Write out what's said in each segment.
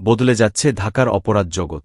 বদলে যাচ্ছে ঢাকার অপরাধ জগৎ।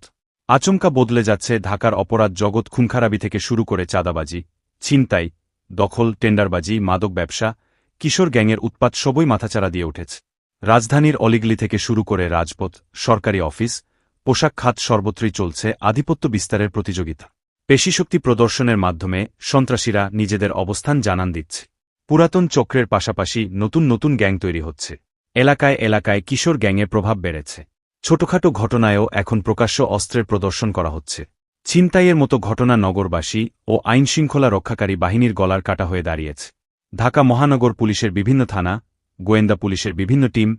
আচমকা বদলে যাচ্ছে ঢাকার অপরাধ জগৎ খুনখারাবি থেকে শুরু করে চাঁদাবাজি, ছিনতাই, দখল, টেন্ডারবাজি, মাদক ব্যবসা, কিশোর গ্যাংয়ের উৎপাত সবই মাথাচাড়া দিয়ে উঠেছে। রাজধানীর অলিগলি থেকে শুরু করে রাজপথ, সরকারি অফিস, পোশাক খাত সর্বত্রই চলছে আধিপত্য বিস্তারের প্রতিযোগিতা। পেশিশক্তি প্রদর্শনের মাধ্যমে সন্ত্রাসীরা নিজেদের অবস্থান জানান দিচ্ছে। পুরাতন চক্রের পাশাপাশি নতুন নতুন গ্যাং তৈরি হচ্ছে। এলাকায় এলাকায় কিশোর গ্যাংয়ের প্রভাব বেড়েছে। ছোটখাটো ঘটনায়ও এখন প্রকাশ্য অস্ত্রের প্রদর্শন করা হচ্ছে। ছিনতাইয়ের মতো ঘটনা নগরবাসী ও আইনশৃঙ্খলা রক্ষাকারী বাহিনীর গলার কাটা হয়ে দাঁড়িয়েছে। ঢাকা মহানগর পুলিশের বিভিন্ন থানা, গোয়েন্দা পুলিশের বিভিন্ন টিম,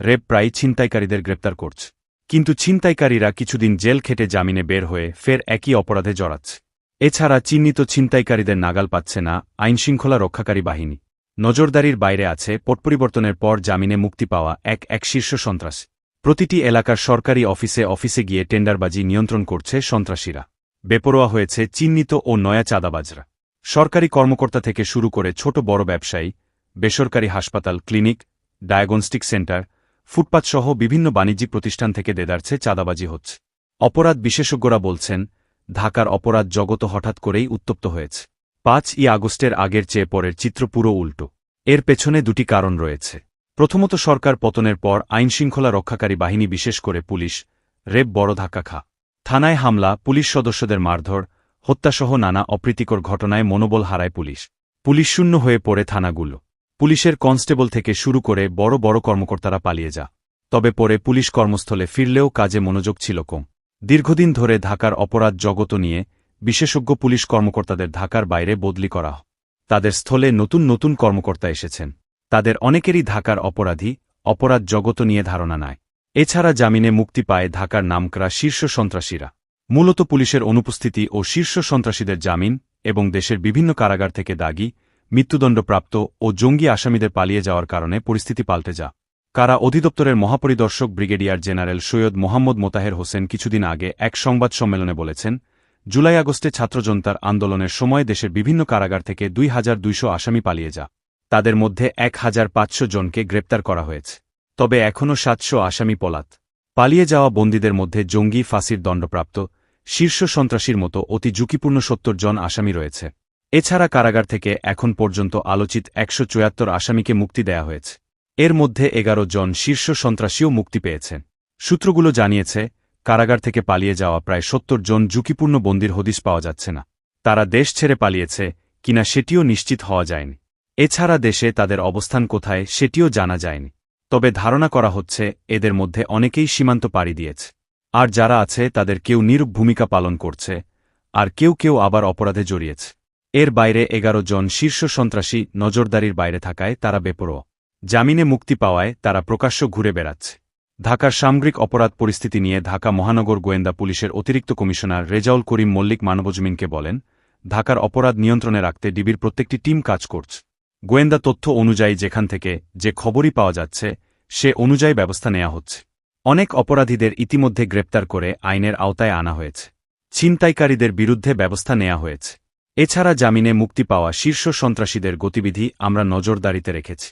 রেপ প্রায় ছিনতাইকারীদের গ্রেপ্তার করছে। কিন্তু ছিনতাইকারীরা কিছুদিন জেল খেটে জামিনে বের হয়ে ফের একই অপরাধে জড়াচ্ছে। এছাড়া চিহ্নিত ছিনতাইকারীদের নাগাল পাচ্ছে না আইনশৃঙ্খলা রক্ষাকারী বাহিনী। নজরদারির বাইরে আছে পটপরিবর্তনের পর জামিনে মুক্তি পাওয়া এক এক শীর্ষ সন্ত্রাসী। প্রতিটি এলাকার সরকারি অফিসে অফিসে গিয়ে টেন্ডারবাজি নিয়ন্ত্রণ করছে সন্ত্রাসীরা। বেপরোয়া হয়েছে চিহ্নিত ও নয়া চাঁদাবাজরা। সরকারি কর্মকর্তা থেকে শুরু করে ছোট বড় ব্যবসায়ী, বেসরকারি হাসপাতাল, ক্লিনিক, ডায়াগনস্টিক সেন্টার, ফুটপাতসহ বিভিন্ন বাণিজ্যিক প্রতিষ্ঠান থেকে দেদারছে চাঁদাবাজি হচ্ছে। অপরাধ বিশেষজ্ঞরা বলছেন, ঢাকার অপরাধ জগত হঠাৎ করেই উত্তপ্ত হয়েছে। পাঁচ ই আগস্টের আগের চেয়ে পরের চিত্র পুরো উল্টো। এর পেছনে দুটি কারণ রয়েছে। প্রথমত সরকার পতনের পর আইনশৃঙ্খলা রক্ষাকারী বাহিনী বিশেষ করে পুলিশ, রেপ, বড় ধাক্কা খা। থানায় হামলা, পুলিশ সদস্যদের মারধর, হত্যাসহ নানা অপ্রীতিকর ঘটনায় মনোবল হারায় পুলিশ। পুলিশ শূন্য হয়ে পড়ে থানাগুলো। পুলিশের কনস্টেবল থেকে শুরু করে বড় বড় কর্মকর্তারা পালিয়ে যা। তবে পরে পুলিশ কর্মস্থলে ফিরলেও কাজে মনোযোগ ছিল কম। দীর্ঘদিন ধরে ঢাকার অপরাধ জগত নিয়ে বিশেষজ্ঞ পুলিশ কর্মকর্তাদের ঢাকার বাইরে বদলি করা তাদের স্থলে নতুন নতুন কর্মকর্তা এসেছেন। তাদের অনেকেরই ঢাকার অপরাধী, অপরাধ জগত নিয়ে ধারণা নেয় এছাড়া জামিনে মুক্তি পায় ঢাকার নামকরা শীর্ষ সন্ত্রাসীরা। মূলত পুলিশের অনুপস্থিতি ও শীর্ষ সন্ত্রাসীদের জামিন এবং দেশের বিভিন্ন কারাগার থেকে দাগি, মৃত্যুদণ্ডপ্রাপ্ত ও জঙ্গি আসামিদের পালিয়ে যাওয়ার কারণে পরিস্থিতি পাল্টে যা কারা অধিদপ্তরের মহাপরিদর্শক ব্রিগেডিয়ার জেনারেল সৈয়দ মোহাম্মদ মোতাহের হোসেন কিছুদিন আগে এক সংবাদ সম্মেলনে বলেছেন, জুলাই আগস্টে ছাত্রজনতার আন্দোলনের সময় দেশের বিভিন্ন কারাগার থেকে দুই হাজার দুইশো আসামি পালিয়ে যা। তাদের মধ্যে এক হাজার পাঁচশো জনকে গ্রেপ্তার করা হয়েছে। তবে এখনও সাতশো আসামি পলাত। পালিয়ে যাওয়া বন্দীদের মধ্যে জঙ্গি ফাঁসির দণ্ডপ্রাপ্ত, শীর্ষ সন্ত্রাসীর মতো অতি ঝুঁকিপূর্ণ সত্তর জন আসামি রয়েছে। এছাড়া কারাগার থেকে এখন পর্যন্ত আলোচিত একশো চুয়াত্তর আসামিকে মুক্তি দেয়া হয়েছে। এর মধ্যে এগারো জন শীর্ষ সন্ত্রাসীও মুক্তি পেয়েছেন সূত্রগুলো জানিয়েছে, কারাগার থেকে পালিয়ে যাওয়া প্রায় সত্তর জন ঝুঁকিপূর্ণ বন্দির হদিস পাওয়া যাচ্ছে না। তারা দেশ ছেড়ে পালিয়েছে কিনা সেটিও নিশ্চিত হওয়া যায়নি। এছাড়া দেশে তাদের অবস্থান কোথায় সেটিও জানা যায়নি। তবে ধারণা করা হচ্ছে, এদের মধ্যে অনেকেই সীমান্ত পাড়ি দিয়েছে। আর যারা আছে, তাদের কেউ নিরূপ ভূমিকা পালন করছে, আর কেউ কেউ আবার অপরাধে জড়িয়েছে। এর বাইরে এগারো জন শীর্ষ সন্ত্রাসী নজরদারির বাইরে থাকায় তারা বেপরোয়া। জামিনে মুক্তি পাওয়ায় তারা প্রকাশ্য ঘুরে বেড়াচ্ছে। ঢাকার সামগ্রিক অপরাধ পরিস্থিতি নিয়ে ঢাকা মহানগর গোয়েন্দা পুলিশের অতিরিক্ত কমিশনার রেজাউল করিম মল্লিক মানবজমিনকে বলেন, ঢাকার অপরাধ নিয়ন্ত্রণে রাখতে ডিবির প্রত্যেকটি টিম কাজ করছে। গোয়েন্দা তথ্য অনুযায়ী যেখান থেকে যে খবরই পাওয়া যাচ্ছে, সে অনুযায়ী ব্যবস্থা নেওয়া হচ্ছে। অনেক অপরাধীদের ইতিমধ্যে গ্রেপ্তার করে আইনের আওতায় আনা হয়েছে। ছিনতাইকারীদের বিরুদ্ধে ব্যবস্থা নেওয়া হয়েছে। এছাড়া জামিনে মুক্তি পাওয়া শীর্ষ সন্ত্রাসীদের গতিবিধি আমরা নজরদারিতে রেখেছি।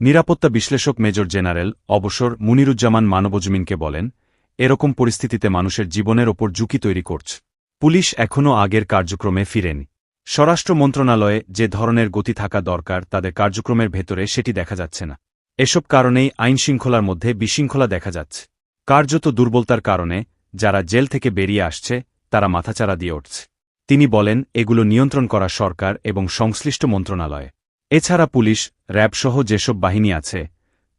নিরাপত্তা বিশ্লেষক মেজর জেনারেল অবসর মুনিরুজ্জামান মানবজমিনকে বলেন, এরকম পরিস্থিতিতে মানুষের জীবনের ওপর ঝুঁকি তৈরি করছে। পুলিশ এখনও আগের কার্যক্রমে ফিরেনি। স্বরাষ্ট্র মন্ত্রণালয়ে যে ধরনের গতি থাকা দরকার তাদের কার্যক্রমের ভেতরে সেটি দেখা যাচ্ছে না। এসব কারণেই আইনশৃঙ্খলার মধ্যে বিশৃঙ্খলা দেখা যাচ্ছে। কার্যত দুর্বলতার কারণে যারা জেল থেকে বেরিয়ে আসছে, তারা মাথাচাড়া দিয়ে উঠছে। তিনি বলেন, এগুলো নিয়ন্ত্রণ করা সরকার এবং সংশ্লিষ্ট মন্ত্রণালয়ে। এছাড়া পুলিশ, র্যাবসহ যেসব বাহিনী আছে,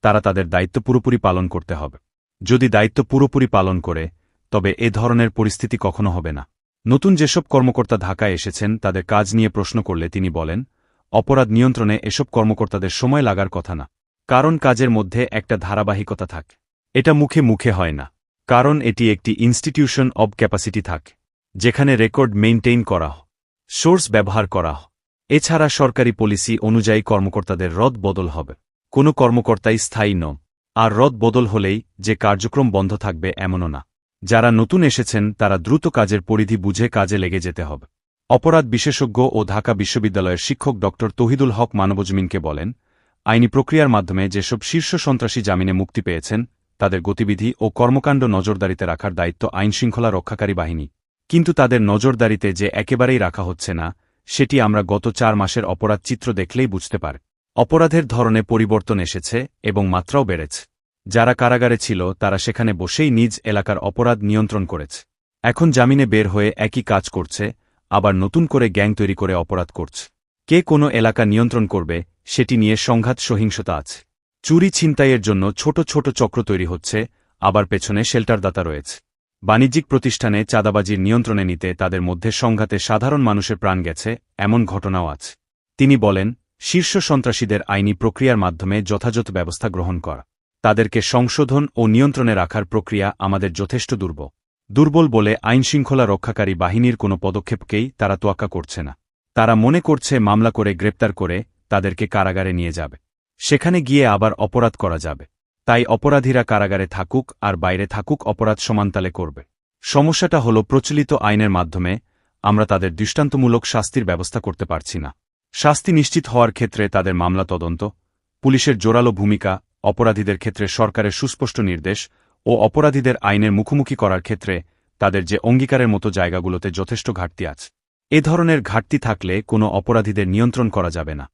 তারা তাদের দায়িত্ব পুরোপুরি পালন করতে হবে। যদি দায়িত্ব পুরোপুরি পালন করে, তবে এ ধরনের পরিস্থিতি কখনো হবে না। নতুন যেসব কর্মকর্তা ঢাকায় এসেছেন, তাদের কাজ নিয়ে প্রশ্ন করলে তিনি বলেন, অপরাধ নিয়ন্ত্রণে এসব কর্মকর্তাদের সময় লাগার কথা না। কারণ কাজের মধ্যে একটা ধারাবাহিকতা থাক। এটা মুখে মুখে হয় না। কারণ এটি একটি ইনস্টিটিউশন অব ক্যাপাসিটি থাক, যেখানে রেকর্ড মেইনটেইন করা হয় সোর্স ব্যবহার করা হয় এছাড়া সরকারি পলিসি অনুযায়ী কর্মকর্তাদের রদ বদল হবে। কোনো কর্মকর্তাই স্থায়ী ন আর রদ বদল হলেই যে কার্যক্রম বন্ধ থাকবে এমনও না। যারা নতুন এসেছেন, তারা দ্রুত কাজের পরিধি বুঝে কাজে লেগে যেতে হবে। অপরাধ বিশেষজ্ঞ ও ঢাকা বিশ্ববিদ্যালয়ের শিক্ষক ড. তহিদুল হক মানবজমিনকে বলেন, আইনি প্রক্রিয়ার মাধ্যমে যেসব শীর্ষ সন্ত্রাসী জামিনে মুক্তি পেয়েছেন, তাদের গতিবিধি ও কর্মকাণ্ড নজরদারিতে রাখার দায়িত্ব আইনশৃঙ্খলা রক্ষাকারী বাহিনী। কিন্তু তাদের নজরদারিতে যে একেবারেই রাখা হচ্ছে না, সেটি আমরা গত চার মাসের অপরাধ চিত্র দেখলেই বুঝতে পার। অপরাধের ধরনে পরিবর্তন এসেছে এবং মাত্রাও বেড়েছে। যারা কারাগারে ছিল, তারা সেখানে বসেই নিজ এলাকার অপরাধ নিয়ন্ত্রণ করেছে। এখন জামিনে বের হয়ে একই কাজ করছে, আবার নতুন করে গ্যাং তৈরি করে অপরাধ করছে। কে কোনো এলাকা নিয়ন্ত্রণ করবে, সেটি নিয়ে সংঘাত সহিংসতা আছে। চুরি ছিনতাইয়ের জন্য ছোট ছোট চক্র তৈরি হচ্ছে, আবার পেছনে শেল্টারদাতা রয়েছে। বাণিজ্যিক প্রতিষ্ঠানে চাঁদাবাজির নিয়ন্ত্রণে নিতে তাদের মধ্যে সংঘাতে সাধারণ মানুষের প্রাণ গেছে, এমন ঘটনাও আছে। তিনি বলেন, শীর্ষ সন্ত্রাসীদের আইনি প্রক্রিয়ার মাধ্যমে যথাযথ ব্যবস্থা গ্রহণ করা। তাদেরকে সংশোধন ও নিয়ন্ত্রণে রাখার প্রক্রিয়া আমাদের যথেষ্ট দুর্বল। দুর্বল বলে আইনশৃঙ্খলা রক্ষাকারী বাহিনীর কোনো পদক্ষেপকেই তারা তোয়াক্কা করছে না। তারা মনে করছে মামলা করে গ্রেপ্তার করে তাদেরকে কারাগারে নিয়ে যাবে। সেখানে গিয়ে আবার অপরাধ করা যাবে। তাই অপরাধীরা কারাগারে থাকুক আর বাইরে থাকুক অপরাধ সমান্তালে করবে। সমস্যাটা হল প্রচলিত আইনের মাধ্যমে আমরা তাদের দৃষ্টান্তমূলক শাস্তির ব্যবস্থা করতে পারছি না। শাস্তি নিশ্চিত হওয়ার ক্ষেত্রে তাদের মামলা তদন্ত, পুলিশের জোরালো ভূমিকা অপরাধীদের ক্ষেত্রে সরকারের সুস্পষ্ট নির্দেশ ও অপরাধীদের আইনের মুখোমুখি করার ক্ষেত্রে তাদের যে অঙ্গীকারের মতো জায়গাগুলোতে যথেষ্ট ঘাটতি আছে। এ ধরনের ঘাটতি থাকলে কোনো অপরাধীদের নিয়ন্ত্রণ করা যাবে না।